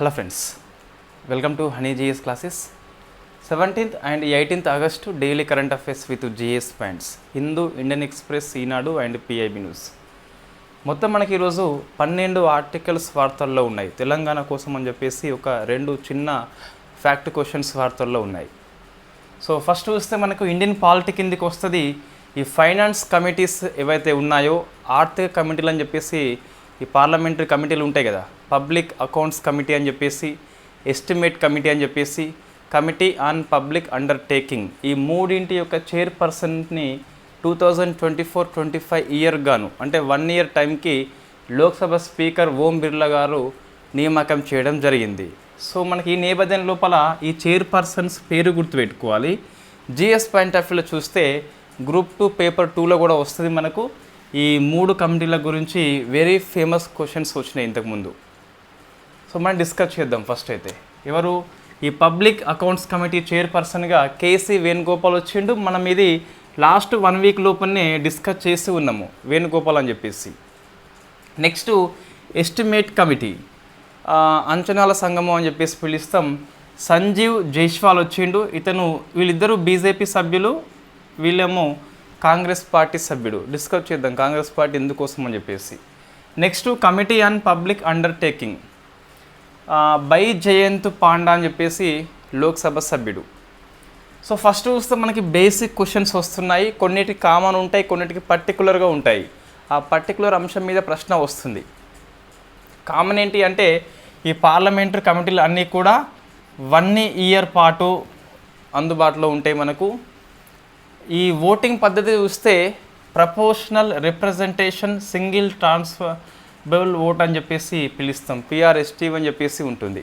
Hello friends welcome to Honey GS Classes seventeenth and eighteenth August daily current affairs with GS points Hindu Indian Express Eenadu and PIB news మొత్తం మనకి ఈరోజు పన్నెండు articles వార్తల్లో ఉన్నాయి. తెలంగాణ కోసం అని చెప్పేసి ఒక రెండు చిన్న ఫ్యాక్ట్ క్వశ్చన్స్ వార్తల్లో ఉన్నాయి. సో ఫస్ట్ చూస్తే మనకు ఇండియన్ పాలిటీ కిందికి వస్తుంది. ఈ ఫైనాన్స్ కమిటీస్ ఏవైతే ఉన్నాయో ఆర్థిక కమిటీలు అని చెప్పేసి ఈ పార్లమెంటరీ కమిటీలు ఉంటాయి కదా. పబ్లిక్ అకౌంట్స్ కమిటీ అని చెప్పేసి ఎస్టిమేట్ కమిటీ అని చెప్పేసి కమిటీ ఆన్ పబ్లిక్ అండర్టేకింగ్. ఈ మూడింటి యొక్క చైర్పర్సన్ని two thousand twenty four twenty five year గాను అంటే వన్ ఇయర్ టైంకి లోక్సభ స్పీకర్ ఓం బిర్లా గారు నియామకం చేయడం జరిగింది. సో మనకి ఈ నేపథ్యం లోపల ఈ చైర్పర్సన్స్ పేరు గుర్తుపెట్టుకోవాలి. జిఎస్ పాయింట్ ఆఫ్ వ్యూలో చూస్తే గ్రూప్ టూ పేపర్ టూలో కూడా వస్తుంది మనకు. ఈ మూడు కమిటీల గురించి వెరీ ఫేమస్ క్వశ్చన్స్ వచ్చినాయి ఇంతకుముందు సో మనం డిస్కస్ చేద్దాం ఫస్ట్ అయితే. ఎవరు? ఈ పబ్లిక్ అకౌంట్స్ కమిటీ చైర్పర్సన్గా కేసీ వేణుగోపాల్ వచ్చిండు. మనం ఇది లాస్ట్ వన్ వీక్ లోపలనే డిస్కస్ చేసి ఉన్నాము వేణుగోపాల్ అని చెప్పేసి. Next estimate committee. అంచనాల సంఘము అని చెప్పేసి పిలుస్తాం. సంజీవ్ జైష్వాల్ వచ్చిండు. ఇతను వీళ్ళిద్దరూ బీజేపీ సభ్యులు వీళ్ళేమో కాంగ్రెస్ పార్టీ సభ్యుడు. డిస్కస్ చేద్దాం కాంగ్రెస్ పార్టీ ఎందుకోసం అని చెప్పేసి. Next committee on public undertaking. By Jayant Panda అని చెప్పేసి లోక్సభ సభ్యుడు. సో ఫస్ట్ చూస్తే మనకి బేసిక్ క్వశ్చన్స్ వస్తున్నాయి కొన్నిటికి కామన్ ఉంటాయి కొన్నిటికి పర్టికులర్గా ఉంటాయి. ఆ పర్టికులర్ అంశం మీద ప్రశ్న వస్తుంది. కామన్ ఏంటి అంటే ఈ పార్లమెంటరీ కమిటీలు అన్నీ కూడా వన్ ఇయర్ పాటు అందుబాటులో ఉంటాయి మనకు. ఈ ఓటింగ్ పద్ధతి చూస్తే proportional representation single transfer transferable vote అని చెప్పేసి పిలుస్తాం. పిఆర్ఎస్టీ అని చెప్పేసి ఉంటుంది.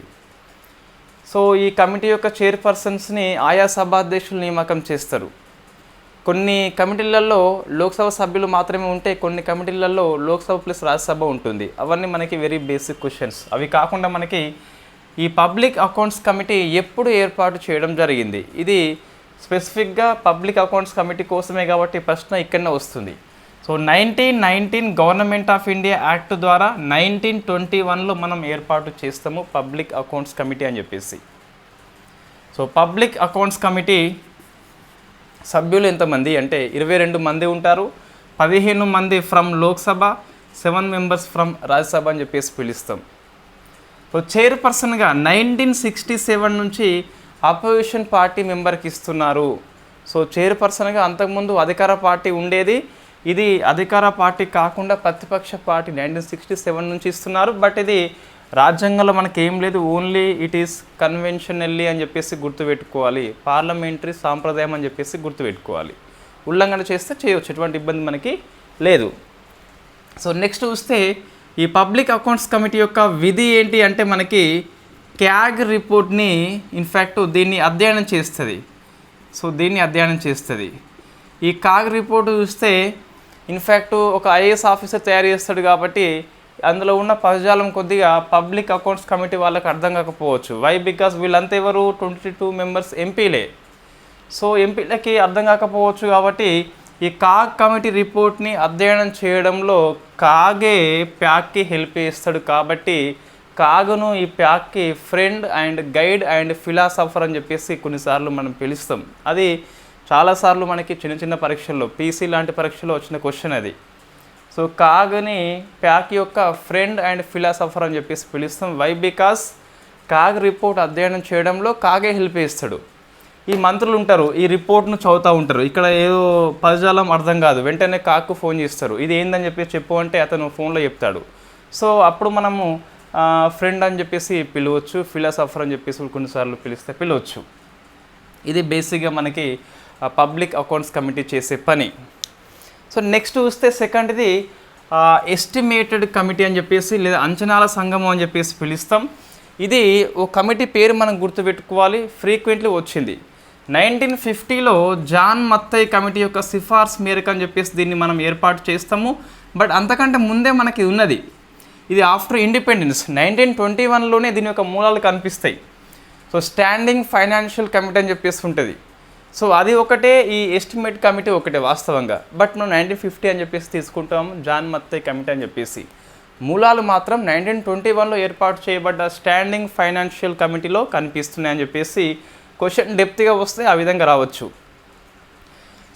సో ఈ కమిటీ యొక్క చైర్పర్సన్స్ని ఆయా సభాధ్యక్షులు నియామకం చేస్తారు. కొన్ని కమిటీలలో లోక్సభ సభ్యులు మాత్రమే ఉంటే కొన్ని కమిటీలలో లోక్సభ ప్లస్ రాజ్యసభ ఉంటుంది. అవన్నీ మనకి వెరీ బేసిక్ క్వశ్చన్స్ అవి కాకుండా మనకి ఈ పబ్లిక్ అకౌంట్స్ కమిటీ ఎప్పుడు ఏర్పాటు చేయడం జరిగింది. ఇది స్పెసిఫిక్గా పబ్లిక్ అకౌంట్స్ కమిటీ కోసమే కాబట్టి ప్రశ్న ఇక్కడనే వస్తుంది. So nineteen nineteen government of India act ద్వారా నైన్టీన్ ట్వంటీ వన్లో మనం ఏర్పాటు చేస్తాము పబ్లిక్ అకౌంట్స్ కమిటీ అని చెప్పేసి. సో పబ్లిక్ అకౌంట్స్ కమిటీ సభ్యులు ఎంతమంది అంటే ఇరవై రెండు మంది ఉంటారు పదిహేను మంది from Lok Sabha seven members from Rajya Sabha అని చెప్పేసి పిలుస్తాం. సో చైర్పర్సన్గా నైన్టీన్ సిక్స్టీ సెవెన్ నుంచి అపోజిషన్ పార్టీ మెంబర్కి ఇస్తున్నారు. సో చైర్పర్సన్గా అంతకుముందు అధికార పార్టీ ఉండేది ఇది అధికార పార్టీ కాకుండా ప్రతిపక్ష పార్టీ నైన్టీన్ సిక్స్టీ సెవెన్ నుంచి ఇస్తున్నారు. బట్ ఇది రాజ్యాంగంలో మనకి ఏం లేదు. ఓన్లీ ఇట్ ఈస్ కన్వెన్షనల్లీ అని చెప్పేసి గుర్తుపెట్టుకోవాలి. పార్లమెంటరీ సాంప్రదాయం అని చెప్పేసి గుర్తుపెట్టుకోవాలి. ఉల్లంఘన చేస్తే చేయవచ్చు ఎటువంటి ఇబ్బంది మనకి లేదు. సో నెక్స్ట్ చూస్తే ఈ పబ్లిక్ అకౌంట్స్ కమిటీ యొక్క విధి ఏంటి అంటే మనకి క్యాగ్ రిపోర్ట్ని ఇన్ఫ్యాక్ట్ దీన్ని అధ్యయనం చేస్తుంది. సో దీన్ని అధ్యయనం చేస్తుంది. ఈ కాగ్ రిపోర్ట్ చూస్తే ఇన్ఫ్యాక్ట్ ఒక ఐఏఎస్ ఆఫీసర్ తయారు చేస్తాడు కాబట్టి అందులో ఉన్న పదజాలం కొద్దిగా పబ్లిక్ అకౌంట్స్ కమిటీ వాళ్ళకి అర్థం కాకపోవచ్చు. వై బికాస్ వీళ్ళంతా ఎవరు? ట్వంటీ టూ మెంబర్స్ ఎంపీలే సో ఎంపీలకి అర్థం కాకపోవచ్చు కాబట్టి ఈ కాగ్ కమిటీ రిపోర్ట్ని అధ్యయనం చేయడంలో కాగే ప్యాక్కి హెల్ప్ చేస్తాడు కాబట్టి కాగును ఈ ప్యాక్కి friend and guide and philosopher అని చెప్పేసి కొన్నిసార్లు మనం పిలుస్తాం. అది చాలాసార్లు మనకి చిన్న చిన్న పరీక్షల్లో పీసీ లాంటి పరీక్షలో వచ్చిన క్వశ్చన్ అది. సో కాగ్ని ప్యాక్ యొక్క ఫ్రెండ్ అండ్ ఫిలాసఫర్ అని చెప్పేసి పిలుస్తాం. వై బికాస్ కాగ్ రిపోర్ట్ అధ్యయనం చేయడంలో కాగే హెల్ప్ చేస్తాడు. ఈ మంత్రులు ఉంటారు ఈ రిపోర్ట్ను చదువుతూ ఉంటారు. ఇక్కడ ఏదో పదజాలం అర్థం కాదు. వెంటనే కాకు ఫోన్ చేస్తారు. ఇది ఏందని చెప్పేసి చెప్పు అంటే అతను ఫోన్లో చెప్తాడు. సో అప్పుడు మనము ఫ్రెండ్ అని చెప్పేసి పిలవచ్చు ఫిలాసఫర్ అని చెప్పేసి కొన్నిసార్లు పిలిస్తే పిలవచ్చు. ఇది బేసిక్గా మనకి పబ్లిక్ అకౌంట్స్ కమిటీ చేసే పని. సో నెక్స్ట్ చూస్తే సెకండ్ది ఎస్టిమేటెడ్ కమిటీ అని చెప్పేసి లేదా అంచనాల సంఘం అని చెప్పేసి పిలుస్తాం. ఇది ఓ కమిటీ పేరు మనం గుర్తుపెట్టుకోవాలి. ఫ్రీక్వెంట్లీ వచ్చింది. నైన్టీన్ ఫిఫ్టీలో జాన్ మత్తయ్య కమిటీ యొక్క సిఫార్సు మేరకు అని చెప్పేసి దీన్ని మనం ఏర్పాటు చేస్తాము. బట్ అంతకంటే ముందే మనకి ఉన్నది. ఇది ఆఫ్టర్ ఇండిపెండెన్స్ నైన్టీన్ ట్వంటీ వన్లోనే దీని యొక్క మూలాలు కనిపిస్తాయి. సో స్టాండింగ్ ఫైనాన్షియల్ కమిటీ అని చెప్పేసి ఉంటుంది. సో అది ఒకటే ఈ ఎస్టిమేట్ కమిటీ ఒకటే వాస్తవంగా. బట్ మనం నైన్టీన్ ఫిఫ్టీ అని చెప్పేసి తీసుకుంటాం జాన్ మత్తయ్య కమిటీ అని చెప్పేసి. మూలాలు మాత్రం నైన్టీన్ ట్వంటీ వన్లో ఏర్పాటు చేయబడ్డ స్టాండింగ్ ఫైనాన్షియల్ కమిటీలో కనిపిస్తున్నాయని చెప్పేసి క్వశ్చన్ డెప్త్గా వస్తే ఆ విధంగా రావచ్చు.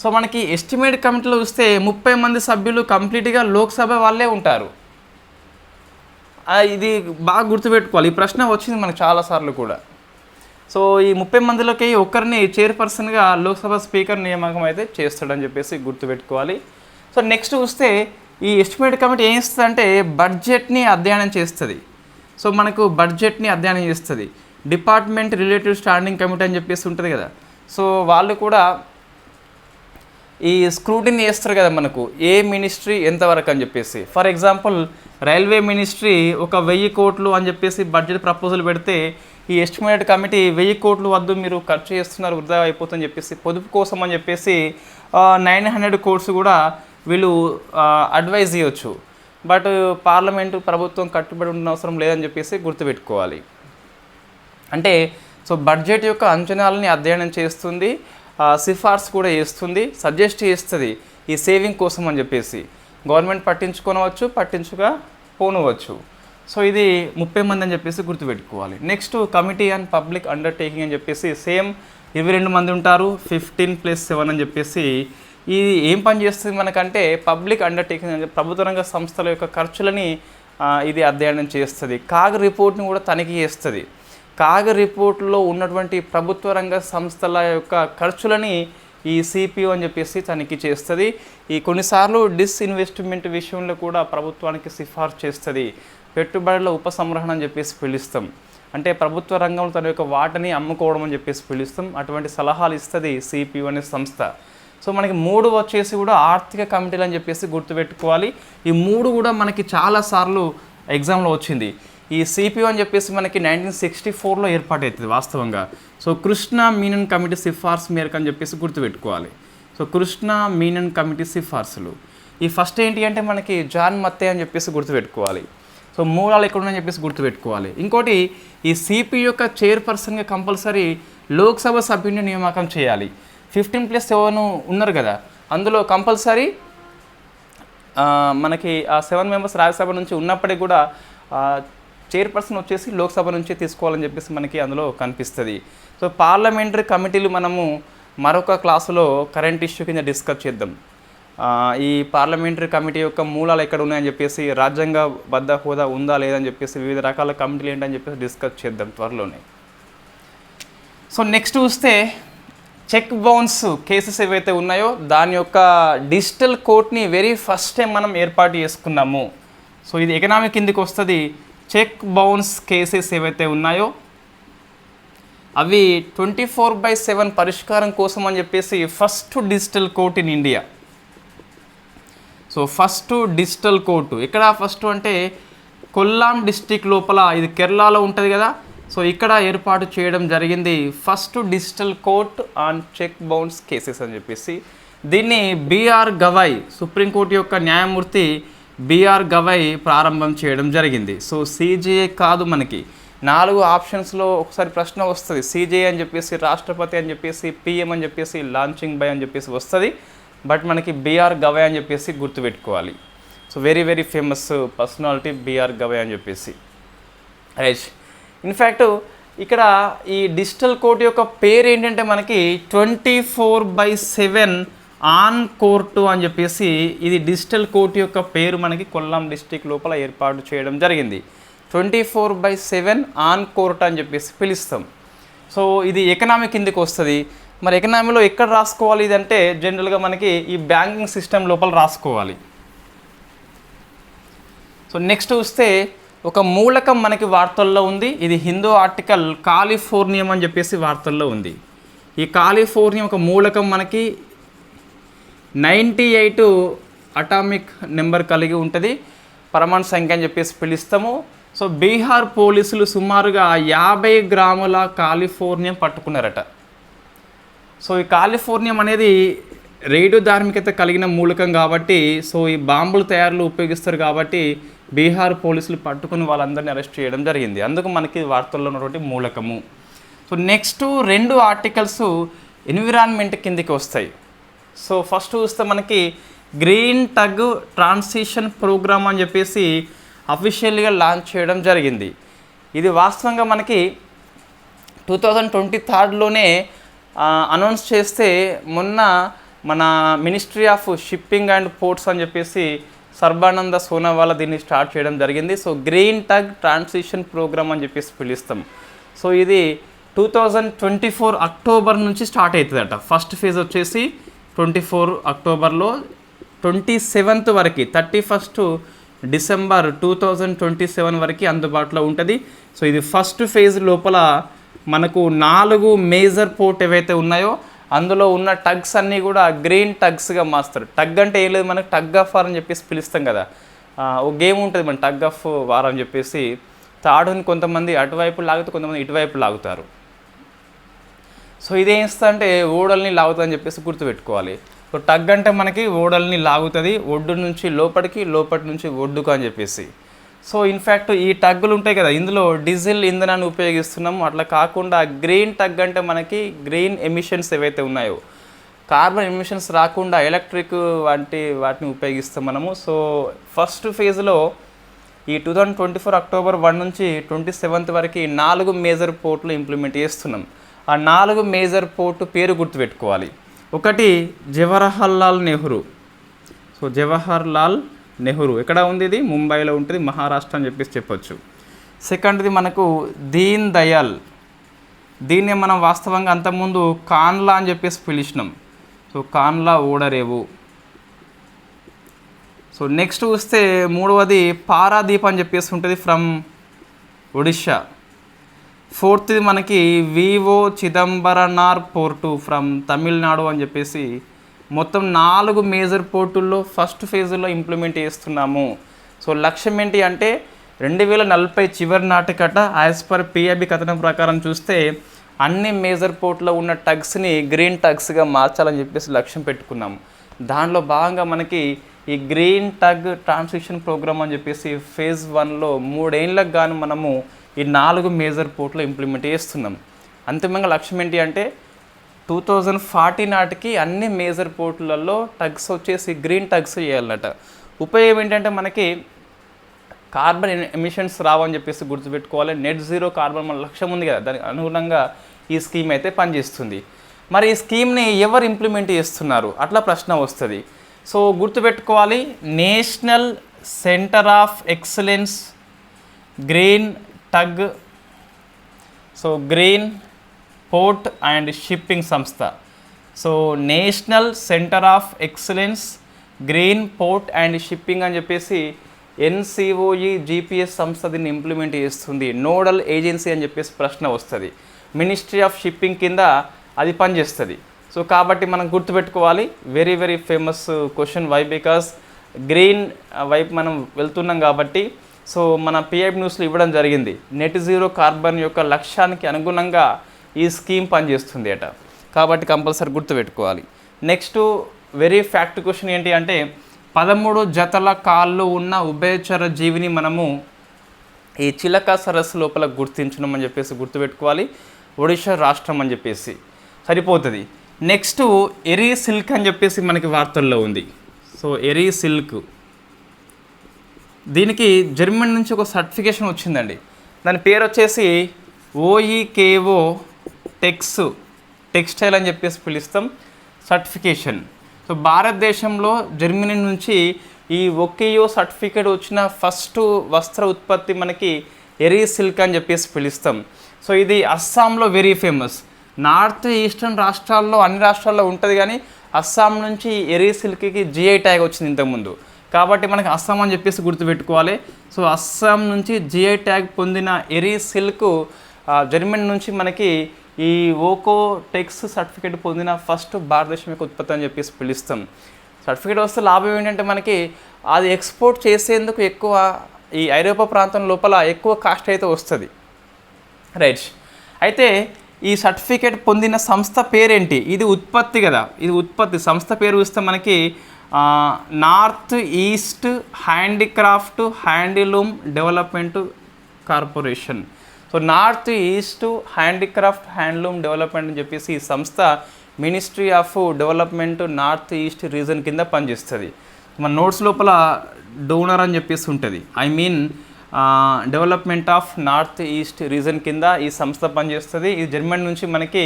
సో మనకి ఎస్టిమేట్ కమిటీలో చూస్తే ముప్పై మంది సభ్యులు కంప్లీట్గా లోక్సభ వాళ్ళే ఉంటారు. ఇది బాగా గుర్తుపెట్టుకోవాలి. ఈ ప్రశ్న వచ్చింది మనకు చాలాసార్లు కూడా. సో ఈ ముప్పై మందిలోకి ఒక్కరిని చైర్పర్సన్గా లోక్సభ స్పీకర్ నియామకం అయితే చేస్తాడని చెప్పేసి గుర్తుపెట్టుకోవాలి. సో నెక్స్ట్ చూస్తే ఈ ఎస్టిమేట్ కమిటీ ఏం ఇస్తుంది అంటే బడ్జెట్ని అధ్యయనం చేస్తుంది. సో మనకు బడ్జెట్ని అధ్యయనం చేస్తుంది. డిపార్ట్మెంట్ రిలేటివ్ స్టాండింగ్ కమిటీ అని చెప్పేసి ఉంటుంది కదా. సో వాళ్ళు కూడా ఈ స్క్రూటిని చేస్తారు కదా మనకు ఏ మినిస్ట్రీ ఎంతవరకు అని చెప్పేసి. ఫర్ ఎగ్జాంపుల్ రైల్వే మినిస్ట్రీ ఒక వెయ్యి కోట్లు అని చెప్పేసి బడ్జెట్ ప్రపోజల్ పెడితే ఈ ఎస్టిమేట్ కమిటీ వెయ్యి కోట్లు వద్దు మీరు ఖర్చు చేస్తున్నారు వృధా అయిపోతుందని చెప్పేసి పొదుపు కోసం అని చెప్పేసి నైన్ హండ్రెడ్ కోర్స్ కూడా వీళ్ళు అడ్వైజ్ చేయొచ్చు. బట్ పార్లమెంటు ప్రభుత్వం కట్టుబడి ఉన్న అవసరం లేదని చెప్పేసి గుర్తుపెట్టుకోవాలి. అంటే సో బడ్జెట్ యొక్క అంచనాలని అధ్యయనం చేస్తుంది సిఫార్సు కూడా చేస్తుంది సజెస్ట్ చేస్తుంది ఈ సేవింగ్ కోసం అని చెప్పేసి. గవర్నమెంట్ పట్టించుకోనవచ్చు పట్టించుగా పోనవచ్చు. సో ఇది ముప్పై మంది అని చెప్పేసి గుర్తుపెట్టుకోవాలి. Next committee and public undertaking అని చెప్పేసి సేమ్ ఇరవై రెండు మంది ఉంటారు ఫిఫ్టీన్ ప్లస్ సెవెన్ అని చెప్పేసి ఇది ఏం పని చేస్తుంది మనకంటే పబ్లిక్ అండర్టేకింగ్ అంటే ప్రభుత్వ రంగ సంస్థల యొక్క ఖర్చులని ఇది అధ్యయనం చేస్తుంది. కాగ్ రిపోర్ట్ని కూడా తనిఖీ చేస్తుంది. కాగ రిపోర్ట్లో ఉన్నటువంటి ప్రభుత్వ రంగ సంస్థల యొక్క ఖర్చులని ఈ సిపిఓ అని చెప్పేసి తనిఖీ చేస్తుంది. ఈ కొన్నిసార్లు డిస్ఇన్వెస్ట్మెంట్ విషయంలో కూడా ప్రభుత్వానికి సిఫార్సు చేస్తుంది. పెట్టుబడుల ఉపసంహరణ అని చెప్పేసి పిలుస్తాం. అంటే ప్రభుత్వ రంగంలో తన యొక్క వాటని అమ్ముకోవడం అని చెప్పేసి పిలుస్తాం. అటువంటి సలహాలు ఇస్తుంది సిపిఓ అనే సంస్థ. సో మనకి మూడు వచ్చేసి కూడా ఆర్థిక కమిటీలు అని చెప్పేసి గుర్తుపెట్టుకోవాలి. ఈ మూడు కూడా మనకి చాలాసార్లు ఎగ్జామ్లో వచ్చింది. ఈ సిపిఓ అని చెప్పేసి మనకి నైన్టీన్ సిక్స్టీ ఫోర్లో ఏర్పాటు అవుతుంది వాస్తవంగా. సో కృష్ణ మీనన్ కమిటీ సిఫార్సు మేరకు అని చెప్పేసి గుర్తుపెట్టుకోవాలి. సో కృష్ణ మీనన్ కమిటీ సిఫార్సులు. ఈ ఫస్ట్ ఏంటి అంటే మనకి జాన్ మత్తే అని చెప్పేసి గుర్తుపెట్టుకోవాలి. సో మూలాలు ఎక్కడ ఉన్నాయని చెప్పేసి గుర్తుపెట్టుకోవాలి. ఇంకోటి ఈ సిపి యొక్క చైర్పర్సన్గా కంపల్సరీ లోక్సభ సభ్యుని నియామకం చేయాలి. ఫిఫ్టీన్ ప్లస్ సెవెన్ ఉన్నారు కదా అందులో కంపల్సరీ మనకి ఆ సెవెన్ మెంబర్స్ రాజ్యసభ నుంచి ఉన్నప్పటికీ కూడా చైర్పర్సన్ వచ్చేసి లోక్సభ నుంచి తీసుకోవాలని చెప్పేసి మనకి అందులో కనిపిస్తుంది. సో పార్లమెంటరీ కమిటీలు మనము మరొక క్లాసులో కరెంట్ ఇష్యూ కింద డిస్కస్ చేద్దాం. ఈ పార్లమెంటరీ కమిటీ యొక్క మూలాలు ఎక్కడ ఉన్నాయని చెప్పేసి రాజ్యాంగ బద్ధ హోదా ఉందా లేదని చెప్పేసి వివిధ రకాల కమిటీలు ఏంటని చెప్పేసి డిస్కస్ చేద్దాం త్వరలోనే. సో నెక్స్ట్ చూస్తే చెక్ బౌన్స్ కేసెస్ ఏవైతే ఉన్నాయో దాని యొక్క డిజిటల్ కోర్ట్ని వెరీ ఫస్ట్ టైం మనం ఏర్పాటు చేసుకున్నాము. సో ఇది ఎకనామిక్ కిందికి వస్తుంది. చెక్ బౌన్స్ కేసెస్ ఏవైతే ఉన్నాయో అవి ట్వంటీ ఫోర్ బై సెవెన్ పరిష్కారం కోసం అని చెప్పేసి first digital court in India so first digital court. ఇక్కడ ఫస్ట్ అంటే కొల్లాం డిస్టిక్ లోపల ఇది కేరళలో ఉంటుంది కదా. సో ఇక్కడ ఏర్పాటు చేయడం జరిగింది first digital court on check bounce cases అని చెప్పేసి. దీన్ని బీఆర్ గవై సుప్రీంకోర్టు యొక్క న్యాయమూర్తి బీఆర్ గవై ప్రారంభం చేయడం జరిగింది. సో సీజీఏ కాదు మనకి. నాలుగు ఆప్షన్స్లో ఒకసారి ప్రశ్న వస్తుంది. సీజే అని చెప్పేసి రాష్ట్రపతి అని చెప్పేసి పిఎం అని చెప్పేసి లాంచింగ్ బై అని చెప్పేసి వస్తుంది. బట్ మనకి బీఆర్ గవై అని చెప్పేసి గుర్తుపెట్టుకోవాలి. So very very famous personality BR Gavai అని చెప్పేసి. రైట్. ఇన్ఫ్యాక్ట్ ఇక్కడ ఈ డిజిటల్ కోర్ట్ యొక్క పేరు ఏంటంటే మనకి twenty four by seven on court అని చెప్పేసి ఇది డిజిటల్ కోర్టు యొక్క పేరు మనకి కొల్లాం డిస్టిక్ లోపల ఏర్పాటు చేయడం జరిగింది. Twenty four by seven on court అని చెప్పేసి పిలుస్తాం. సో ఇది ఎకనామీ కిందకి వస్తుంది. మరి ఎకనామీలో ఎక్కడ రాసుకోవాలి ఇదంటే జనరల్గా మనకి ఈ బ్యాంకింగ్ సిస్టమ్ లోపల రాసుకోవాలి. సో నెక్స్ట్ చూస్తే ఒక మూలకం మనకి వార్తల్లో ఉంది. ఇది హిందూ ఆర్టికల్ కాలిఫోర్నియం అని చెప్పేసి వార్తల్లో ఉంది. ఈ కాలిఫోర్నియం ఒక మూలకం మనకి నైంటీ ఎయిట్ అటామిక్ నెంబర్ కలిగి ఉంటుంది. పరమాణు సంఖ్య అని చెప్పేసి పిలుస్తాము. సో బీహార్ పోలీసులు సుమారుగా యాభై గ్రాముల కాలిఫోర్నియం పట్టుకున్నారట. సో ఈ కాలిఫోర్నియం అనేది రేడియో ధార్మికత కలిగిన మూలకం కాబట్టి సో ఈ బాంబులు తయారులో ఉపయోగిస్తారు కాబట్టి బీహార్ పోలీసులు పట్టుకుని వాళ్ళందరినీ అరెస్ట్ చేయడం జరిగింది. అందుకు మనకి వార్తల్లో ఉన్నటువంటి మూలకము. సో నెక్స్ట్ రెండు ఆర్టికల్స్ ఎన్విరాన్మెంట్ కిందికి వస్తాయి. సో ఫస్ట్ చూస్తే మనకి గ్రీన్ టగ్ ట్రాన్సిషన్ ప్రోగ్రామ్ అని చెప్పేసి అఫీషియల్గా లాంచ్ చేయడం జరిగింది. ఇది వాస్తవంగా మనకి టూ థౌజండ్ ట్వంటీ థర్డ్లోనే అనౌన్స్ చేస్తే మొన్న మన ministry of shipping and ports అని చెప్పేసి సర్బానంద సోనోవాలా దీన్ని స్టార్ట్ చేయడం జరిగింది. So green tug transition program అని చెప్పేసి పిలుస్తాం. సో ఇది two thousand twenty four October నుంచి స్టార్ట్ అవుతుందట. ఫస్ట్ ఫేజ్ వచ్చేసి ట్వంటీ ఫోర్ అక్టోబర్లో ట్వంటీ సెవెంత్ వరకు thirty first December two thousand twenty seven వరకు అందుబాటులో ఉంటుంది. సో ఇది ఫస్ట్ ఫేజ్ లోపల మనకు నాలుగు మేజర్ పోర్ట్ ఏవైతే ఉన్నాయో అందులో ఉన్న టగ్స్ అన్నీ కూడా గ్రీన్ టగ్స్గా మారుస్తారు. టగ్ అంటే ఏం లేదు మనకు టగ్ ఆఫ్ వార్ అని చెప్పేసి పిలుస్తాం కదా. ఓ ఒక గేమ్ ఉంటుంది మన టగ్ ఆఫ్ వార్ అని చెప్పేసి. తాడుని కొంతమంది అటువైపు లాగుతూ కొంతమంది ఇటువైపు లాగుతారు. సో ఇదేం ఇస్తా అంటే ఓడల్ని లాగుతుంది అని చెప్పేసి గుర్తుపెట్టుకోవాలి. సో టగ్ అంటే మనకి ఓడల్ని లాగుతుంది ఒడ్డు నుంచి లోపలికి లోపటి నుంచి ఒడ్డుకు అని చెప్పేసి. సో ఇన్ఫ్యాక్ట్ ఈ టగ్గులు ఉంటాయి కదా ఇందులో డీజిల్ ఇంధనాన్ని ఉపయోగిస్తున్నాము అట్లా కాకుండా గ్రీన్ టగ్ అంటే మనకి గ్రీన్ ఎమిషన్స్ ఏవైతే ఉన్నాయో కార్బన్ ఎమిషన్స్ రాకుండా ఎలక్ట్రిక్ వంటి వాటిని ఉపయోగిస్తాం మనము. సో ఫస్ట్ ఫేజ్లో ఈ two thousand twenty four October one నుంచి ట్వంటీ సెవెంత్ వరకు నాలుగు మేజర్ పోర్ట్లు ఇంప్లిమెంట్ చేస్తున్నాం. ఆ నాలుగు మేజర్ పోర్టు పేరు గుర్తుపెట్టుకోవాలి. ఒకటి జవహర్లాల్ లాల్ నెహ్రూ. సో జవహర్ లాల్ నెహ్రూ. ఎక్కడ ఉంది ఇది ముంబైలో ఉంటుంది మహారాష్ట్ర అని చెప్పేసి చెప్పొచ్చు. సెకండ్ది మనకు దీన్ దయాల్. దీన్ని మనం వాస్తవంగా అంతకుముందు కాన్లా అని చెప్పేసి పిలిచినాం. సో కాన్లా ఓడరేవు. సో నెక్స్ట్ వస్తే మూడవది పారాదీప్ అని చెప్పేసి ఉంటుంది ఫ్రమ్ ఒడిషా ఫోర్త్ది మనకి VO Chidambaranar port from Tamil Nadu అని చెప్పేసి మొత్తం నాలుగు మేజర్ పోర్టుల్లో ఫస్ట్ ఫేజ్లో ఇంప్లిమెంట్ చేస్తున్నాము. సో లక్ష్యం ఏంటి అంటే రెండు వేల నలభై చివరి నాటికట యాజ్ పర్ పిఐబి కథనం ప్రకారం చూస్తే అన్ని మేజర్ పోర్ట్లో ఉన్న టగ్స్ని గ్రీన్ టగ్స్గా మార్చాలని చెప్పేసి లక్ష్యం పెట్టుకున్నాము. దానిలో భాగంగా మనకి ఈ గ్రీన్ టగ్ ట్రాన్సిషన్ ప్రోగ్రామ్ అని చెప్పేసి ఫేజ్ వన్లో మూడేళ్ళకు గాను మనము ఈ నాలుగు మేజర్ పోర్ట్లో ఇంప్లిమెంట్ చేస్తున్నాం. అంతిమంగా లక్ష్యం ఏంటి అంటే టూ థౌజండ్ ఫార్టీ నాటికి అన్ని మేజర్ పోర్టులలో టగ్స్ వచ్చేసి గ్రీన్ టగ్స్ చేయాలన్నట ఉపయోగం ఏంటంటే మనకి కార్బన్ ఎమిషన్స్ రావని చెప్పేసి గుర్తుపెట్టుకోవాలి. నెట్ జీరో కార్బన్ మన లక్ష్యం ఉంది కదా. దానికి అనుగుణంగా ఈ స్కీమ్ అయితే పనిచేస్తుంది. మరి ఈ స్కీమ్ని ఎవరు ఇంప్లిమెంట్ చేస్తున్నారు? అట్లా ప్రశ్న వస్తుంది. సో గుర్తుపెట్టుకోవాలి. National centre of excellence green tug. So green port and shipping సంస్థ. So national centre of excellence green port and shipping అని చెప్పేసి ఎన్సిఓఈ జీపీఎస్ సంస్థ దీన్ని ఇంప్లిమెంట్ చేస్తుంది. నోడల్ ఏజెన్సీ అని చెప్పేసి ప్రశ్న వస్తుంది. మినిస్ట్రీ ఆఫ్ షిప్పింగ్ కింద అది పనిచేస్తుంది. సో కాబట్టి మనం గుర్తుపెట్టుకోవాలి very very famous question why because green వైపు మనం వెళ్తున్నాం కాబట్టి సో మన పిఐబి న్యూస్లో ఇవ్వడం జరిగింది. నెట్ జీరో కార్బన్ యొక్క లక్ష్యానికి అనుగుణంగా ఈ స్కీమ్ పనిచేస్తుంది అట కాబట్టి కంపల్సరీ గుర్తుపెట్టుకోవాలి. నెక్స్ట్ వెరీ ఫ్యాక్ట్ క్వశ్చన్ ఏంటి అంటే పదమూడు జతల కాళ్ళు ఉన్న ఉభయచర జీవిని మనము ఈ చిలక సరస్సు లోపల గుర్తించడం అని చెప్పేసి గుర్తుపెట్టుకోవాలి. ఒడిషా రాష్ట్రం అని చెప్పేసి. సరిపోతుంది. నెక్స్ట్ ఎరీ సిల్క్ అని చెప్పేసి మనకి వార్తల్లో ఉంది. So Eri silk. దీనికి జర్మనీ నుంచి ఒక సర్టిఫికేషన్ వచ్చిందండి. దాని పేరు వచ్చేసి ఓఈకేఓ టెక్స్ టెక్స్టైల్ అని చెప్పేసి పిలుస్తాం. సర్టిఫికేషన్. సో భారతదేశంలో జర్మనీ నుంచి ఈ ఒకేయో సర్టిఫికేట్ వచ్చిన ఫస్ట్ వస్త్ర ఉత్పత్తి మనకి ఎరీ సిల్క్ అని చెప్పేసి పిలుస్తాం. సో ఇది అస్సాంలో వెరీ ఫేమస్. నార్త్ ఈస్టర్న్ రాష్ట్రాల్లో అన్ని రాష్ట్రాల్లో ఉంటుంది కానీ అస్సాం నుంచి ఎరీ సిల్క్కి జిఐ ట్యాగ్ వచ్చింది ఇంతకుముందు. కాబట్టి మనకి అస్సాం అని చెప్పేసి గుర్తుపెట్టుకోవాలి. సో అస్సాం నుంచి జిఐ ట్యాగ్ పొందిన ఎరీ సిల్క్ జర్మనీ నుంచి మనకి ఈ ఓకో టెక్స్ సర్టిఫికేట్ పొందిన ఫస్ట్ భారతదేశం యొక్క ఉత్పత్తి అని చెప్పేసి పిలుస్తాం. సర్టిఫికేట్ వస్తే లాభం ఏంటంటే మనకి అది ఎక్స్పోర్ట్ చేసేందుకు ఎక్కువ ఈ ఐరోపా ప్రాంతం లోపల ఎక్కువ కాస్ట్ అయితే వస్తుంది. రైట్. అయితే ఈ సర్టిఫికేట్ పొందిన సంస్థ పేరేంటి? ఇది ఉత్పత్తి కదా. ఇది ఉత్పత్తి. సంస్థ పేరు చూస్తే మనకి north east handicraft handloom development corporation. So north east handicraft handloom development అని చెప్పేసి ఈ సంస్థ ministry of development north east region కింద పనిచేస్తుంది. మన నోట్స్ లోపల డోనర్ అని చెప్పేసి ఉంటుంది. I mean development of north east region కింద ఈ సంస్థ పనిచేస్తుంది. ఇది జర్మనీ నుంచి మనకి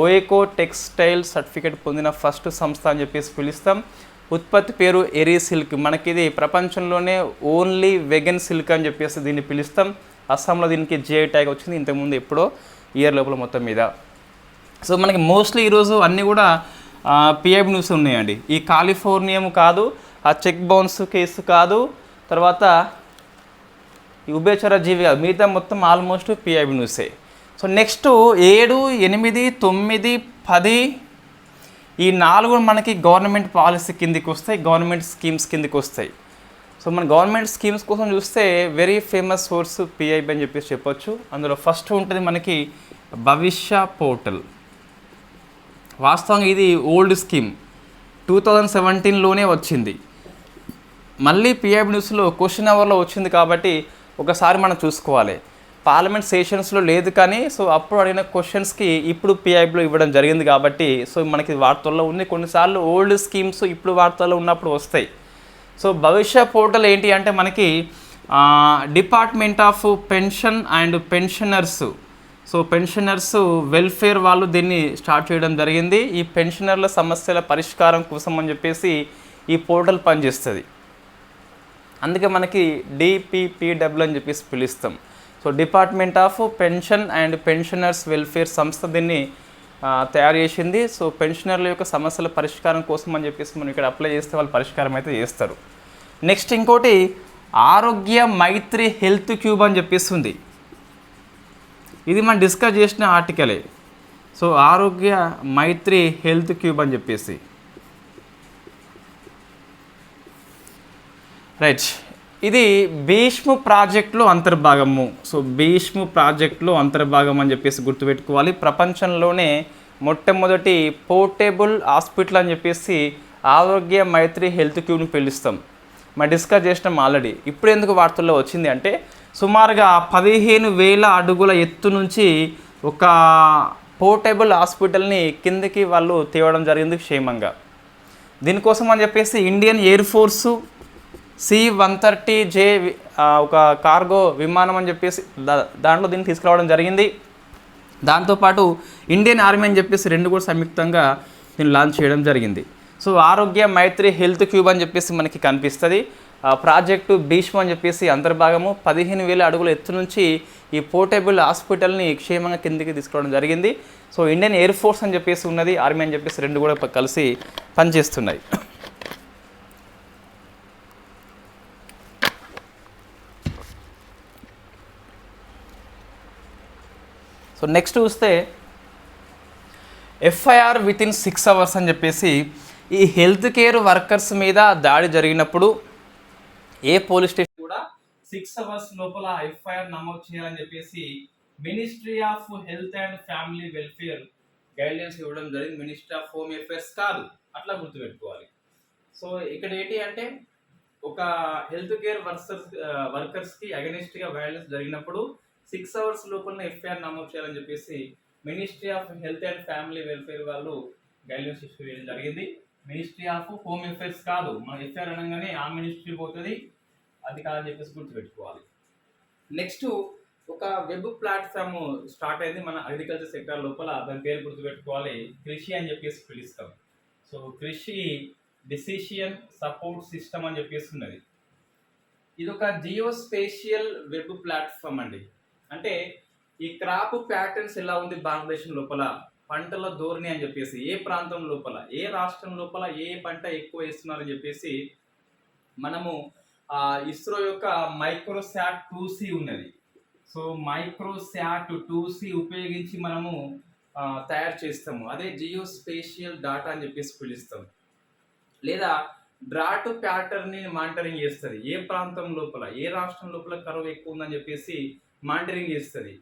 ఓఎకో టెక్స్టైల్ సర్టిఫికేట్ పొందిన ఫస్ట్ సంస్థ అని చెప్పేసి పిలుస్తాం. ఉత్పత్తి పేరు ఎరీ సిల్క్. మనకి ఇది ప్రపంచంలోనే ఓన్లీ వెగన్ సిల్క్ అని చెప్పేసి దీన్ని పిలుస్తాం. అస్సాంలో దీనికి జిఐ ట్యాగ్ వచ్చింది. ఇంతకుముందు ఎప్పుడో ఇయర్ లోపల మొత్తం మీద. సో మనకి మోస్ట్లీ ఈరోజు అన్నీ కూడా పిఐబి న్యూస్ ఉన్నాయండి. ఈ కాలిఫోర్నియం కాదు ఆ చెక్ బౌన్స్ కేసు కాదు తర్వాత ఉభయచర జీవి కాదు. మిగతా మొత్తం ఆల్మోస్ట్ పిఐబి న్యూసే సో నెక్స్ట్ ఏడు ఎనిమిది తొమ్మిది పది ఈ నాలుగు మనకి గవర్నమెంట్ పాలసీ కిందికి వస్తాయి. గవర్నమెంట్ స్కీమ్స్ కిందికి వస్తాయి. సో మన గవర్నమెంట్ స్కీమ్స్ కోసం చూస్తే వెరీ ఫేమస్ సోర్స్ పిఐబి అని చెప్పేసి చెప్పొచ్చు. అందులో ఫస్ట్ ఉంటుంది మనకి భవిష్య పోర్టల్. వాస్తవంగా ఇది ఓల్డ్ స్కీమ్ టూ థౌజండ్ సెవెంటీన్లోనే వచ్చింది. మళ్ళీ పిఐబి న్యూస్లో క్వశ్చన్ అవర్లో వచ్చింది కాబట్టి ఒకసారి మనం చూసుకోవాలి. పార్లమెంట్ సెషన్స్లో లేదు కానీ సో అప్పుడు అడిగిన క్వశ్చన్స్కి ఇప్పుడు పిఐబిలో ఇవ్వడం జరిగింది కాబట్టి సో మనకి వార్తల్లో ఉంది. కొన్నిసార్లు ఓల్డ్ స్కీమ్స్ ఇప్పుడు వార్తల్లో ఉన్నప్పుడు వస్తాయి. సో భవిష్య పోర్టల్ ఏంటి అంటే మనకి department of pension and pensioners so pensioners welfare వాళ్ళు దీన్ని స్టార్ట్ చేయడం జరిగింది. ఈ పెన్షనర్ల సమస్యల పరిష్కారం కోసం అని చెప్పేసి ఈ పోర్టల్ పనిచేస్తుంది. అందుకే మనకి డిపిపిడబ్ల్యూ అని చెప్పేసి పిలుస్తాం. So department of pension and pensioners welfare సంస్థ దీన్ని తయారు చేసింది. సో పెన్షనర్ల యొక్క సమస్యల పరిష్కారం కోసం అని చెప్పేసి మనం ఇక్కడ అప్లై చేస్తే వాళ్ళు పరిష్కారం అయితే చేస్తారు. నెక్స్ట్ ఇంకోటి ఆరోగ్య మైత్రి హెల్త్ క్యూబ్ అని చెప్పేస్తుంది ఇది మనం డిస్కస్ చేసిన ఆర్టికలే సో ఆరోగ్య మైత్రి హెల్త్ క్యూబ్ అని చెప్పేసి. రైట్ ఇది భీష్మ ప్రాజెక్టులో అంతర్భాగము. సో భీష్మ ప్రాజెక్టులో అంతర్భాగం అని చెప్పేసి గుర్తుపెట్టుకోవాలి. ప్రపంచంలోనే మొట్టమొదటి పోర్టేబుల్ హాస్పిటల్ అని చెప్పేసి ఆరోగ్య మైత్రి హెల్త్ క్యూని పిలుస్తాం మరి డిస్కస్ చేసినాం ఆల్రెడీ. ఇప్పుడు ఎందుకు వార్తల్లో వచ్చింది అంటే సుమారుగా పదిహేను వేల అడుగుల ఎత్తు నుంచి ఒక పోర్టబుల్ హాస్పిటల్ని కిందకి వాళ్ళు తేవడం జరిగింది క్షేమంగా. దీనికోసం అని చెప్పేసి Indian air force C one thirty J ఒక కార్గో విమానం అని చెప్పేసి దా- దాంట్లో దీన్ని తీసుకురావడం జరిగింది. దాంతోపాటు ఇండియన్ ఆర్మీ అని చెప్పేసి రెండు కూడా సంయుక్తంగా దీన్ని లాంచ్ చేయడం జరిగింది. సో ఆరోగ్య మైత్రి హెల్త్ క్యూబ్ అని చెప్పేసి మనకి కనిపిస్తుంది. ఆ ప్రాజెక్టు భీష్మ అని చెప్పేసి అంతర్భాగము పదిహేను వేల అడుగుల ఎత్తు నుంచి ఈ పోర్టబుల్ హాస్పిటల్ని క్షేమంగా కిందికి తీసుకోవడం జరిగింది. సో ఇండియన్ ఎయిర్ ఫోర్స్ అని చెప్పేసి ఉన్నది ఆర్మీ అని చెప్పేసి రెండు కూడా కలిసి పనిచేస్తున్నాయి. సో నెక్స్ట్ చూస్తే FIR with in six hours అని చెప్పేసి ఈ హెల్త్ కేర్ వర్కర్స్ మీద దాడి జరిగినప్పుడు ఏ పోలీస్ స్టేషన్ కూడా సిక్స్ అవర్స్ లోపల ఎఫ్ఐఆర్ నమోదు చేయాలని చెప్పేసి ministry of health and family welfare guidelines ఇవ్వడం జరిగింది. మినిస్ట్రీ ఆఫ్ హోమ్ అఫేర్స్ కాదు. అట్లా గుర్తుపెట్టుకోవాలి. సో ఇక్కడ ఏంటి అంటే ఒక హెల్త్ కేర్ వర్కర్స్ వర్కర్స్కి అగనిస్ట్గా వైలెన్స్ జరిగినప్పుడు సిక్స్ అవర్స్ లోపల ఎఫ్ఐఆర్ నమోదు చేయాలని చెప్పేసి ministry of health and family welfare వాళ్ళు గైడ్లైన్స్ ఇష్యూ చేయడం జరిగింది. మినిస్ట్రీ ఆఫ్ హోమ్ అఫేర్స్ కాదు మన ఎఫ్ఐఆర్ అనగానే ఆ మినిస్ట్రీ పోతుంది అది కాదని చెప్పేసి గుర్తుపెట్టుకోవాలి. నెక్స్ట్ ఒక వెబ్ ప్లాట్ఫామ్ స్టార్ట్ అయింది మన అగ్రికల్చర్ సెక్టర్ లోపల. దాని పేరు గుర్తుపెట్టుకోవాలి కృషి అని చెప్పేసి పిలుస్తాం. సో కృషి డెసిషియన్ సపోర్ట్ సిస్టమ్ అని చెప్పేసి ఉన్నది. ఇది ఒక జియో స్పేషియల్ వెబ్ ప్లాట్ఫామ్ అండి. అంటే ఈ క్రాప్ ప్యాటర్న్స్ ఎలా ఉంది భారతదేశం లోపల పంటల ధోరణి అని చెప్పేసి ఏ ప్రాంతం లోపల ఏ రాష్ట్రం లోపల ఏ పంట ఎక్కువ వేస్తున్నారని చెప్పేసి మనము ఆ, ఇస్రో యొక్క మైక్రోశాట్ టూ సి ఉన్నది. సో మైక్రోశాట్ టూ సి ఉపయోగించి మనము తయారు చేస్తాము. అదే జియో స్పేషియల్ డాటా అని చెప్పేసి పిలుస్తాం లేదా డ్రాట్ ప్యాటర్న్ని మానిటరింగ్ చేస్తుంది. ఏ ప్రాంతం లోపల ఏ రాష్ట్రం లోపల కరువు ఎక్కువ ఉందని చెప్పేసి మానిటరింగ్ చేస్తుంది.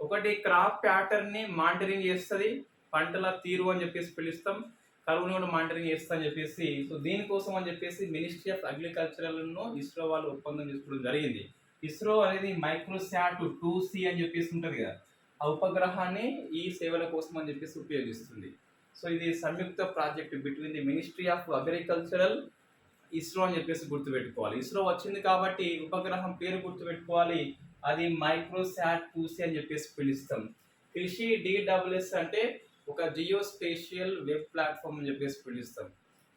ఒకటి క్రాప్ ప్యాటర్న్ని మానిటరింగ్ చేస్తుంది. పంటల తీరు అని చెప్పేసి పిలుస్తాం. కరువును కూడా మానిటరింగ్ చేస్తా అని చెప్పేసి. సో దీనికోసం అని చెప్పేసి మినిస్ట్రీ ఆఫ్ అగ్రికల్చరల్ను ఇస్రో వాళ్ళు ఒప్పందం చేసుకోవడం జరిగింది. ఇస్రో అనేది మైక్రోశాట్ టూ సి అని చెప్పేసి ఉంటుంది కదా. ఆ ఉపగ్రహాన్ని ఈ సేవల కోసం అని చెప్పేసి ఉపయోగిస్తుంది. సో ఇది సంయుక్త project between the ministry of agricultural ISRO అని చెప్పేసి గుర్తుపెట్టుకోవాలి. ఇస్రో వచ్చింది కాబట్టి ఉపగ్రహం పేరు గుర్తుపెట్టుకోవాలి. అది మైక్రోసాట్ టూసీ అని చెప్పేసి పిలుస్తాం. కృషి డిడబ్ల్యూఎస్ అంటే ఒక జియో స్పేషియల్ వెబ్ ప్లాట్ఫామ్ అని చెప్పేసి పిలుస్తాం.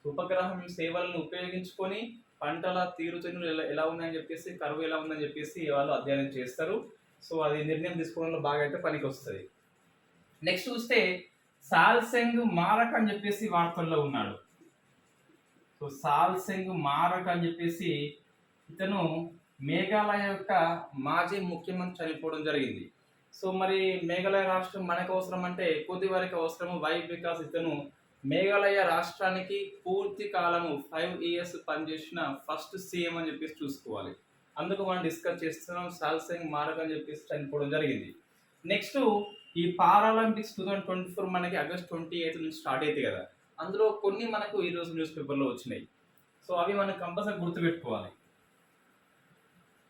ఉపగ్రహం సేవలను ఉపయోగించుకొని పంటల తీరుతెన్నులు ఎలా ఎలా ఉన్నాయని చెప్పేసి కరువు ఎలా ఉందని చెప్పేసి వాళ్ళు అధ్యయనం చేస్తారు. సో అది నిర్ణయం తీసుకోవడంలో బాగా అయితే పనికి వస్తుంది. నెక్స్ట్ చూస్తే సాల్సెంగ్ మారక్ అని చెప్పేసి వార్తల్లో ఉన్నాడు. సో సాల్సెంగ్ మారక్ అని చెప్పేసి ఇతను మేఘాలయ యొక్క మాజీ ముఖ్యమంత్రి చనిపోవడం జరిగింది. సో మరి మేఘాలయ రాష్ట్రం మనకు అవసరం అంటే కొద్ది వరకు అవసరము. వై బికాస్ ఇతను మేఘాలయ రాష్ట్రానికి పూర్తి కాలము ఫైవ్ ఇయర్స్ పనిచేసిన ఫస్ట్ సీఎం అని చెప్పేసి చూసుకోవాలి. అందుకు మనం డిస్కస్ చేస్తున్నాం. సాల్సెంగ్ మారక్ అని చెప్పేసి చనిపోవడం జరిగింది. నెక్స్ట్ ఈ Paralympics two thousand twenty four మనకి ఆగస్ట్ ట్వంటీ ఎయిత్ నుంచి స్టార్ట్ అవుతాయి కదా అందులో కొన్ని మనకు ఈరోజు న్యూస్ పేపర్లో వచ్చినాయి. సో అవి మనం కంపల్సరీ గుర్తుపెట్టుకోవాలి.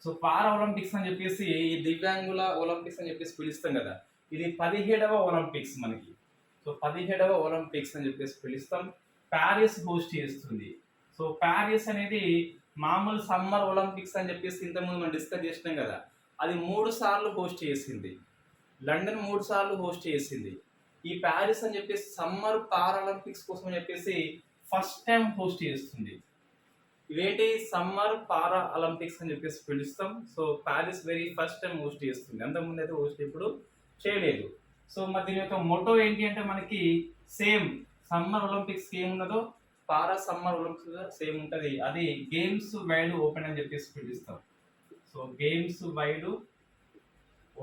సో పారా ఒలింపిక్స్ అని చెప్పేసి ఈ దివ్యాంగుల ఒలింపిక్స్ అని చెప్పేసి పిలుస్తాం కదా. ఇది పదిహేడవ ఒలింపిక్స్ మనకి. సో పదిహేడవ ఒలింపిక్స్ అని చెప్పేసి పిలుస్తాం. ప్యారిస్ హోస్ట్ చేస్తుంది. సో ప్యారిస్ అనేది మామూలు సమ్మర్ ఒలింపిక్స్ అని చెప్పేసి ఇంతకుముందు మనం డిస్కస్ చేసినాం కదా. అది మూడు సార్లు హోస్ట్ చేసింది. లండన్ మూడు సార్లు హోస్ట్ చేసింది. ఈ ప్యారిస్ అని చెప్పేసి సమ్మర్ పారాలింపిక్స్ కోసం అని చెప్పేసి ఫస్ట్ టైం హోస్ట్ చేస్తుంది. ఇవేంటి? సమ్మర్ పారా ఒలింపిక్స్ అని చెప్పేసి పిలుస్తాం. So Paris very first time host చేస్తుంది. అంతకుముందు అయితే హోస్ట్ ఇప్పుడు చేయలేదు. సో మరి దీని యొక్క మోటో ఏంటి అంటే మనకి సేమ్ సమ్మర్ ఒలింపిక్స్ ఏమున్నదో పారా సమ్మర్ ఒలింపిక్స్ సేమ్ ఉంటుంది. అది గేమ్స్ వైడ్ ఓపెన్ అని చెప్పేసి పిలుస్తాం. So games wide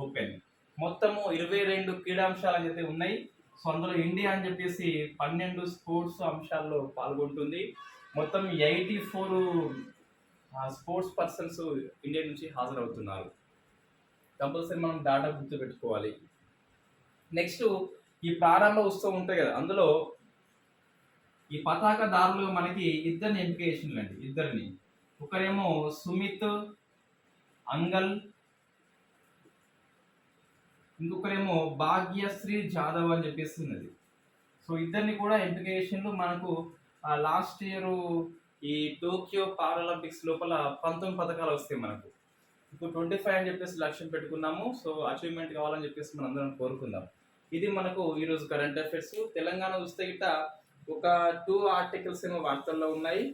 open. మొత్తము ఇరవై రెండు క్రీడాంశాలు అయితే ఉన్నాయి. సో అందులో ఇండియా అని చెప్పేసి పన్నెండు స్పోర్ట్స్ అంశాల్లో పాల్గొంటుంది. మొత్తం eighty four sports persons India నుంచి హాజరవుతున్నారు. కంపల్సరీ మనం డాటా గుర్తు పెట్టుకోవాలి నెక్స్ట్ ఈ ప్రారంభ ఉత్సవం ఉంటాయి కదా అందులో ఈ పతాకదారులు మనకి ఇద్దరిని ఎంపిక చేసిండ్రండి ఇద్దరిని. ఒకరేమో సుమిత్ అంగల్ ఇంకొకరేమో భాగ్యశ్రీ జాదవ్ అని చెప్పేసి ఉన్నది. సో ఇద్దరిని కూడా ఎంపిక చేసిండ్రు. మనకు లాస్ట్ ఇయర్ ఈ టోక్యో పారాలింపిక్స్ లోపల పంతొమ్మిది పథకాలు వస్తాయి మనకు. ఇప్పుడు ట్వంటీ ఫైవ్ అని చెప్పేసి లక్ష్యం పెట్టుకున్నాము. సో అచీవ్మెంట్ కావాలని చెప్పేసి మనం అందరం కోరుకుందాం. ఇది మనకు ఈరోజు కరెంట్ అఫైర్స్ తెలంగాణ చూస్తే గిట్ట ఒక టూ ఆర్టికల్స్ ఏమో వార్తల్లో ఉన్నాయి.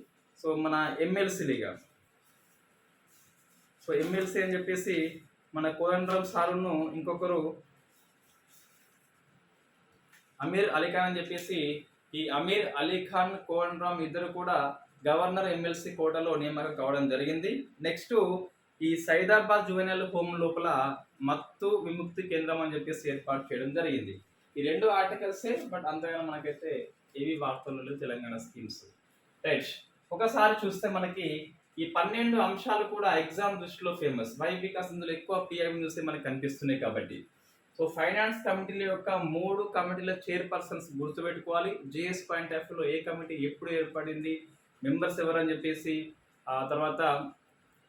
సో మన ఎమ్మెల్సీలుగా సో ఎమ్మెల్సీ అని చెప్పేసి మన కోదండరామ్ సారును ఇంకొకరు అమీర్ అలీఖాన్ అని చెప్పేసి ఈ అమీర్ అలీ ఖాన్ కోవన్రామ్ ఇద్దరు కూడా గవర్నర్ ఎమ్మెల్సీ కోటలో నియామకం కావడం జరిగింది. నెక్స్ట్ ఈ సైదాబాద్ జువెనల్ హోమ్ లోపల మత్తు విముక్తి కేంద్రం అని చెప్పేసి ఏర్పాటు చేయడం జరిగింది. ఈ రెండు ఆర్టికల్సే బట్ అంతగా మనకైతే ఏవి వార్తలు లేవు తెలంగాణ స్కీమ్స్. రైట్ ఒకసారి చూస్తే మనకి ఈ పన్నెండు అంశాలు కూడా ఎగ్జామ్ దృష్టిలో ఫేమస్. వై బికాస్ ఇందులో ఎక్కువ పిఐఎం చూస్తే మనకి కనిపిస్తున్నాయి కాబట్టి. సో ఫైనాన్స్ కమిటీల యొక్క మూడు కమిటీల చైర్పర్సన్స్ గుర్తుపెట్టుకోవాలి. జిఎస్ పాయింట్ ఆఫ్లో ఏ కమిటీ ఎప్పుడు ఏర్పడింది మెంబర్స్ ఎవరని చెప్పేసి ఆ తర్వాత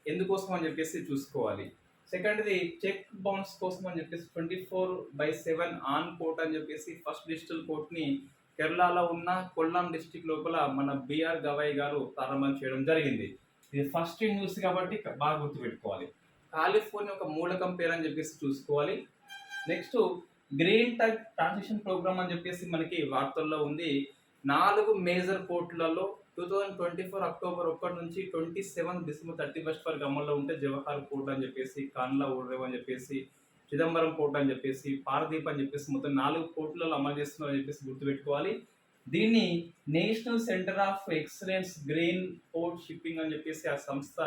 ఎందుకోసం అని చెప్పేసి చూసుకోవాలి. సెకండ్ది చెక్ బౌన్స్ కోసం అని చెప్పేసి twenty four by seven on court అని చెప్పేసి ఫస్ట్ డిజిటల్ కోర్ట్ని కేరళలో ఉన్న కొల్లాం డిస్టిక్ లోపల మన బిఆర్ గవాయ్ గారు ప్రారంభం చేయడం జరిగింది. ఇది ఫస్ట్ న్యూస్ కాబట్టి బాగా గుర్తుపెట్టుకోవాలి. కాలిఫోర్నియా ఒక మూలకం పేరు అని చెప్పేసి చూసుకోవాలి. Next green tech transition programme అని చెప్పేసి మనకి వార్తల్లో ఉంది. నాలుగు మేజర్ పోర్టులలో two thousand twenty four October ఒకటి నుంచి twenty seven December thirty first వరకు అమల్లో ఉంటే జవహర్ పోర్ట్ అని చెప్పేసి కాన్లా ఓడరేవ్ అని చెప్పేసి చిదంబరం పోర్ట్ అని చెప్పేసి పారదీప్ అని చెప్పేసి మొత్తం నాలుగు పోర్టులలో అమలు చేస్తున్నారు అని చెప్పేసి గుర్తుపెట్టుకోవాలి. దీన్ని national centre of excellence green port shipping అని చెప్పేసి ఆ సంస్థ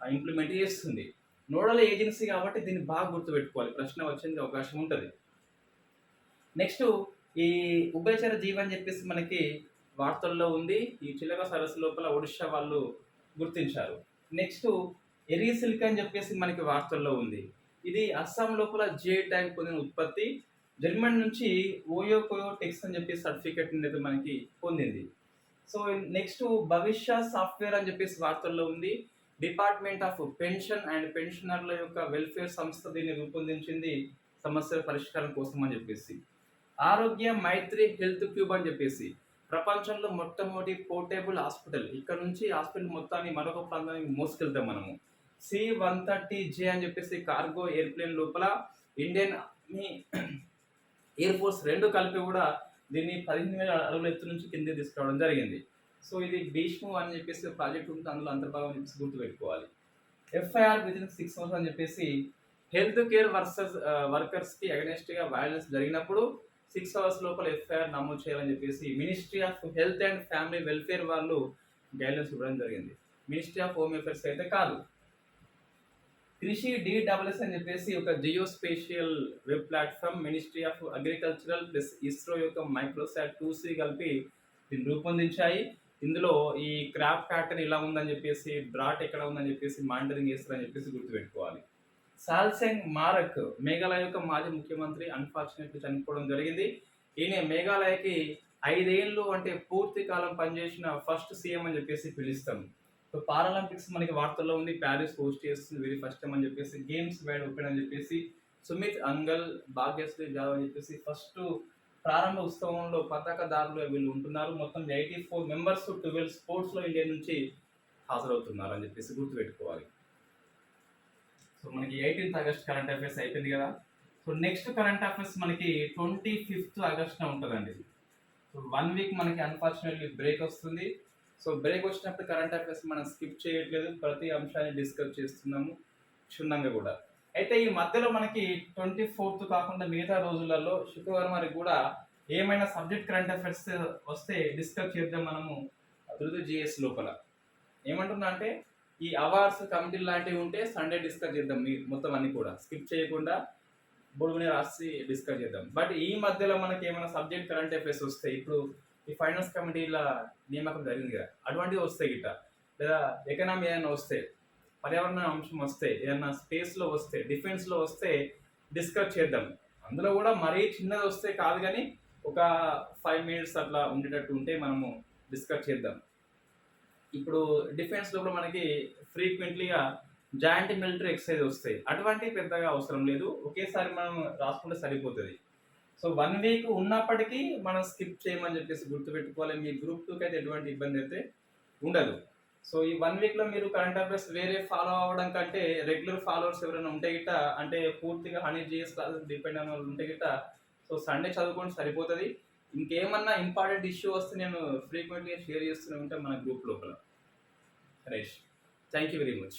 ఇంప్లిమెంట్ చేస్తుంది. నోడల్ ఏజెన్సీ కాబట్టి దీన్ని బాగా గుర్తుపెట్టుకోవాలి. ప్రశ్న వచ్చేందుకు అవకాశం ఉంటుంది. నెక్స్ట్ ఈ ఉభయచర జీవి అని చెప్పేసి మనకి వార్తల్లో ఉంది. ఈ చిలక సరస్సు లోపల ఒడిషా వాళ్ళు గుర్తించారు. నెక్స్ట్ ఎరీ సిల్క్ అని చెప్పేసి మనకి వార్తల్లో ఉంది. ఇది అస్సాం లోపల జే ట్యాంక్ పొందిన ఉత్పత్తి. జర్మన్ నుంచి ఓయో కోయో టెక్స్ అని చెప్పి సర్టిఫికెట్ అనేది మనకి పొందింది. సో నెక్స్ట్ భవిష్య సాఫ్ట్వేర్ అని చెప్పేసి వార్తల్లో ఉంది. డిపార్ట్మెంట్ ఆఫ్ పెన్షన్ అండ్ పెన్షనర్ల యొక్క వెల్ఫేర్ సంస్థ దీన్ని రూపొందించింది. సమస్యల పరిష్కారం కోసం అని చెప్పేసి. ఆరోగ్య మైత్రి హెల్త్ క్యూబ్ అని చెప్పేసి. ప్రపంచంలో మొట్టమొదటి పోర్టేబుల్ హాస్పిటల్. ఇక్కడ నుంచి హాస్పిటల్ మొత్తాన్ని మరొక ప్రాంతానికి మోసుకెళ్తాం మనము. సి వన్ థర్టీ జే అని చెప్పేసి కార్గో ఎయిర్ప్లేన్ లోపల ఇండియన్ ఆర్మీ ఎయిర్ ఫోర్స్ రెండు కలిపి కూడా దీన్ని పదిహేను వేల అడుగుల ఎత్తు నుంచి కింద తీసుకురావడం జరిగింది. సో ఇది భీష్ము అని చెప్పేసి ప్రాజెక్ట్ ఉంటుంది. అందులో అంతర్భాగం చెప్పేసి గుర్తుపెట్టుకోవాలి. FIR with in six months అని చెప్పేసి హెల్త్ కేర్ వర్సెస్ వర్కర్స్కి అగెనెస్ట్గా వైలెన్స్ జరిగినప్పుడు సిక్స్ అవర్స్ లోపల ఎఫ్ఐఆర్ నమోదు చేయాలని చెప్పేసి ministry of health and family welfare వాళ్ళు గైడ్లైన్స్ ఇవ్వడం జరిగింది. మినిస్ట్రీ ఆఫ్ హోమ్ అఫేర్స్ అయితే కాదు. కృషి డిడబ్ల్యూఎస్ అని చెప్పేసి ఒక geospatial web platform ministry of agricultural plus ISRO యొక్క మైక్రోసాట్ టూ సి కలిపి దీన్ని రూపొందించాయి. ఇందులో ఈ క్రాప్ ప్యాటర్న్ ఇలా ఉందని చెప్పేసి డ్రాట్ ఎక్కడ ఉందని చెప్పేసి మానిటరింగ్ చేస్తారని చెప్పేసి గుర్తుపెట్టుకోవాలి. సాల్సెంగ్ మారక్ మేఘాలయ యొక్క మాజీ ముఖ్యమంత్రి అన్ఫార్చునేట్లీ చనిపోవడం జరిగింది. ఈయన మేఘాలయకి ఐదేళ్ళు అంటే పూర్తి కాలం పనిచేసిన ఫస్ట్ సీఎం అని చెప్పేసి పిలుస్తాం. సో పారాలింపిక్స్ మనకి వార్తల్లో ఉంది. ప్యారిస్ హోస్ట్ చేస్తుంది. వెరీ ఫస్ట్ టైం అని చెప్పేసి గేమ్స్ వైడ్ ఓపెన్ అని చెప్పేసి సుమిత్ అంగల్ భాగ్యశ్రీ జాదవ్ అని చెప్పేసి ఫస్ట్ ప్రారంభ ఉత్సవంలో పతాకదారులు వీళ్ళు ఉంటున్నారు. మొత్తం ఎయిటీ ఫోర్ మెంబర్స్ ట్వెల్వ్ స్పోర్ట్స్లో ఇండియా నుంచి హాజరవుతున్నారు అని చెప్పేసి గుర్తుపెట్టుకోవాలి. సో మనకి ఎయిటీన్త్ ఆగస్ట్ కరెంట్ అఫైర్స్ అయిపోయింది కదా. సో నెక్స్ట్ కరెంట్ అఫైర్స్ మనకి ట్వంటీ ఫిఫ్త్ ఆగస్ట్న ఉంటుందండి. సో వన్ వీక్ మనకి అన్ఫార్చునేట్లీ బ్రేక్ వస్తుంది. సో బ్రేక్ వచ్చినప్పుడు కరెంట్ అఫైర్స్ మనం స్కిప్ చేయట్లేదు. ప్రతి అంశాన్ని డిస్కస్ చేస్తున్నాము. క్షుణ్ణంగా కూడా. అయితే ఈ మధ్యలో మనకి ట్వంటీ ఫోర్త్ కాకుండా మిగతా రోజులలో శుక్రవారం వరకు కూడా ఏమైనా సబ్జెక్ట్ కరెంట్ అఫైర్స్ వస్తే డిస్కస్ చేద్దాం మనము. ధృతి జిఎస్ లోపల. ఏమంటున్నా అంటే ఈ అవార్డ్స్ కమిటీ లాంటివి ఉంటే సండే డిస్కస్ చేద్దాం. మొత్తం అన్ని కూడా. స్కిప్ చేయకుండా బుడుగునే రాసి డిస్కస్ చేద్దాం. బట్ ఈ మధ్యలో మనకి ఏమైనా సబ్జెక్ట్ కరెంట్ అఫైర్స్ వస్తాయి ఇప్పుడు ఈ ఫైనాన్స్ కమిటీల నియామకం జరిగింది కదా. అటువంటివి వస్తాయి గిట్ట లేదా ఎకనామీ ఏదైనా వస్తే పర్యావరణ అంశం వస్తే ఏదైనా స్పేస్లో వస్తే డిఫెన్స్లో వస్తే డిస్కస్ చేద్దాం. అందులో కూడా మరీ చిన్నది వస్తే కాదు కానీ ఒక ఫైవ్ మినిట్స్ అట్లా ఉండేటట్టు ఉంటే మనము డిస్కస్ చేద్దాం. ఇప్పుడు డిఫెన్స్లో కూడా మనకి ఫ్రీక్వెంట్లీగా జాయింట్ మిలిటరీ ఎక్సర్సైజ్ వస్తాయి అటువంటివి పెద్దగా అవసరం లేదు. ఒకేసారి మనం రాసుకుంటే సరిపోతుంది. సో వన్ వీక్ ఉన్నప్పటికీ మనం స్కిప్ చేయమని చెప్పేసి గుర్తుపెట్టుకోవాలి. మీ గ్రూప్ టూకి అయితే ఎటువంటి ఇబ్బంది అయితే ఉండదు. సో ఈ వన్ వీక్లో మీరు కరెంట్ అఫైర్స్ వేరే ఫాలో అవ్వడం కంటే రెగ్యులర్ ఫాలోవర్స్ ఎవరైనా ఉంటే గిట్ట అంటే పూర్తిగా హనీ జిఎస్ క్లాసెస్ డిపెండ్ అయిన వాళ్ళు ఉంటే గిట్ట సో సండే చదువుకోండి సరిపోతుంది. ఇంకేమన్నా ఇంపార్టెంట్ ఇష్యూ వస్తే నేను ఫ్రీక్వెంట్గా షేర్ చేస్తూనే ఉంటాను మన గ్రూప్ లోపల. Haresh thank you very much